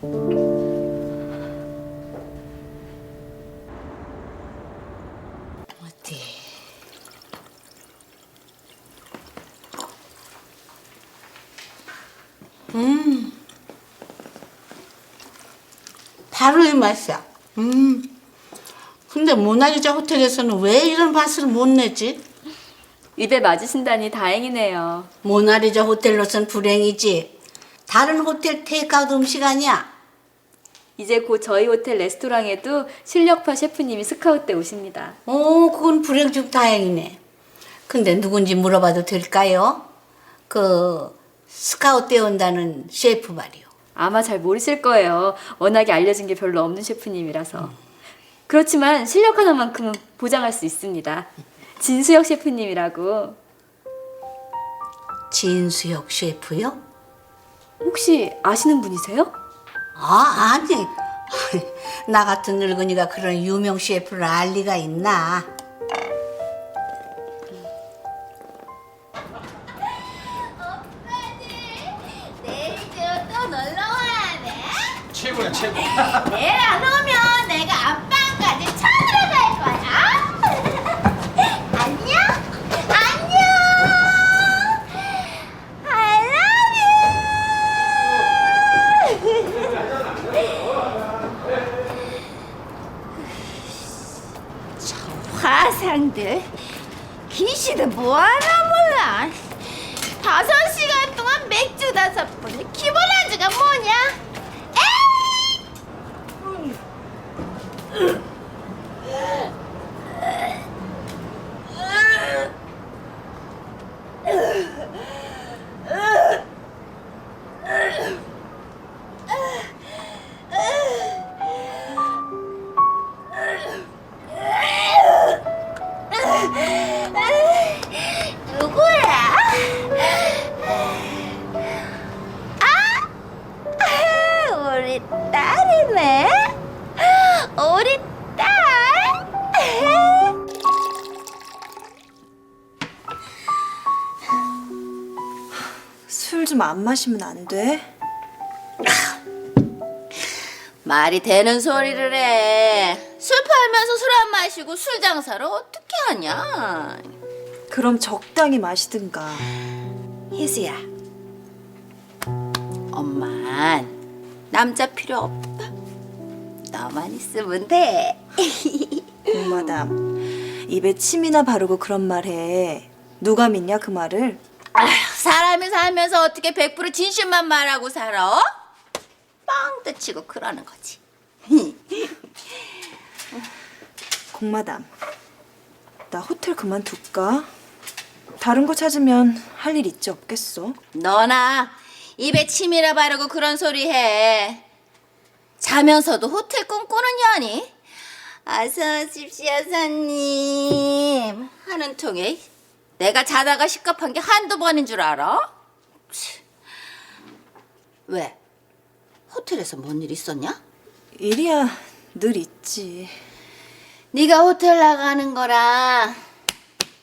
어디? 음, 바로 이 맛이야. 음, 근데 모나리자 호텔에서는 왜 이런 맛을 못 내지? 입에 맞으신다니 다행이네요. 모나리자 호텔로선 불행이지. 다른 호텔 테이크아웃 음식 아니야. 이제 곧 저희 호텔 레스토랑에도 실력파 셰프님이 스카우트 때 오십니다. 오, 그건 불행 중 다행이네. 근데 누군지 물어봐도 될까요? 그 스카우트 때 온다는 셰프 말이요. 아마 잘 모르실 거예요. 워낙에 알려진 게 별로 없는 셰프님이라서. 그렇지만 실력 하나만큼은 보장할 수 있습니다. 진수혁 셰프님이라고. 진수혁 셰프요? 혹시 아시는 분이세요? 아, 아니. 나 같은 늙은이가 그런 유명 셰프를 알 리가 있나? 내일도 또 놀러 와야네. 최고야 최고. 내일 안 오면 화상들 귀신은 뭐하나 몰라. 다섯 시간 동안 맥주 다섯 번에 기본 안주가 뭐냐? 에이! 누 술 좀 안 마시면 안 돼? 말이 되는 소리를 해. 술 팔면서 술 안 마시고 술 장사를 어떻게 하냐? 그럼 적당히 마시든가. 희수야. 엄만 남자 필요 없다. 너만 있으면 돼. 공마담 입에 침이나 바르고 그런 말 해. 누가 믿냐 그 말을? 아휴, 사람이 살면서 어떻게 100% 진실만 말하고 살아? 뻥 뜨치고 그러는 거지. 공마담 나 호텔 그만둘까? 다른 거 찾으면 할 일 있지 없겠어? 너나 입에 침이라 바르고 그런 소리 해. 자면서도 호텔 꿈꾸는 년이? 어서 오십시오, 손님. 하는 통에 내가 자다가 식겁한 게 한두 번인 줄 알아? 치. 왜? 호텔에서 뭔 일 있었냐? 일이야 늘 있지. 네가 호텔 나가는 거랑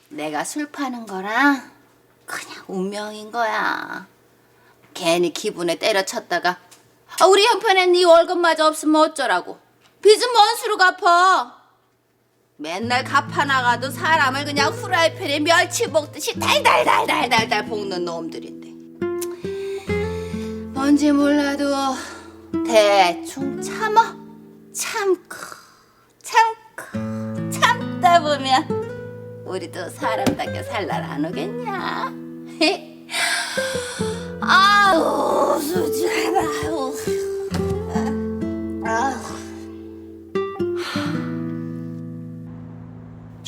내가 술 파는 거랑 그냥 운명인 거야. 괜히 기분에 때려쳤다가 아, 우리 형편에 네 월급마저 없으면 어쩌라고. 빚은 뭔 수로 갚아. 맨날 갚아 나가도 사람을 그냥 후라이팬에 멸치 볶듯이 달달달달달달 볶는 놈들인데. 뭔지 몰라도 대충 참어. 참고 참고 참다 보면 우리도 사람답게 살날 안 오겠냐?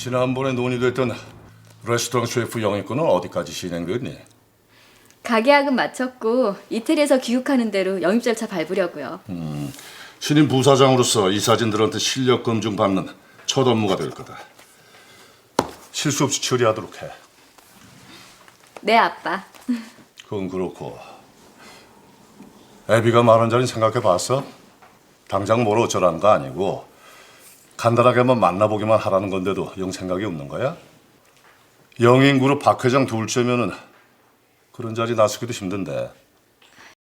지난번에 논의됐던 레스토랑 셰프 영입권은 어디까지 진행됐니? 가계약은 마쳤고 이태리에서 귀국하는 대로 영입 절차 밟으려고요. 신임 부사장으로서 이 사진들한테 실력 검증 받는 첫 업무가 될 거다. 실수 없이 처리하도록 해. 네 아빠. 그건 그렇고 애비가 말한 자리 생각해 봤어? 당장 뭘 어쩌라는 거 아니고 간단하게만 만나보기만 하라는 건데도 영 생각이 없는 거야? 영인 그룹 박 회장 둘째면은 그런 자리 나서기도 힘든데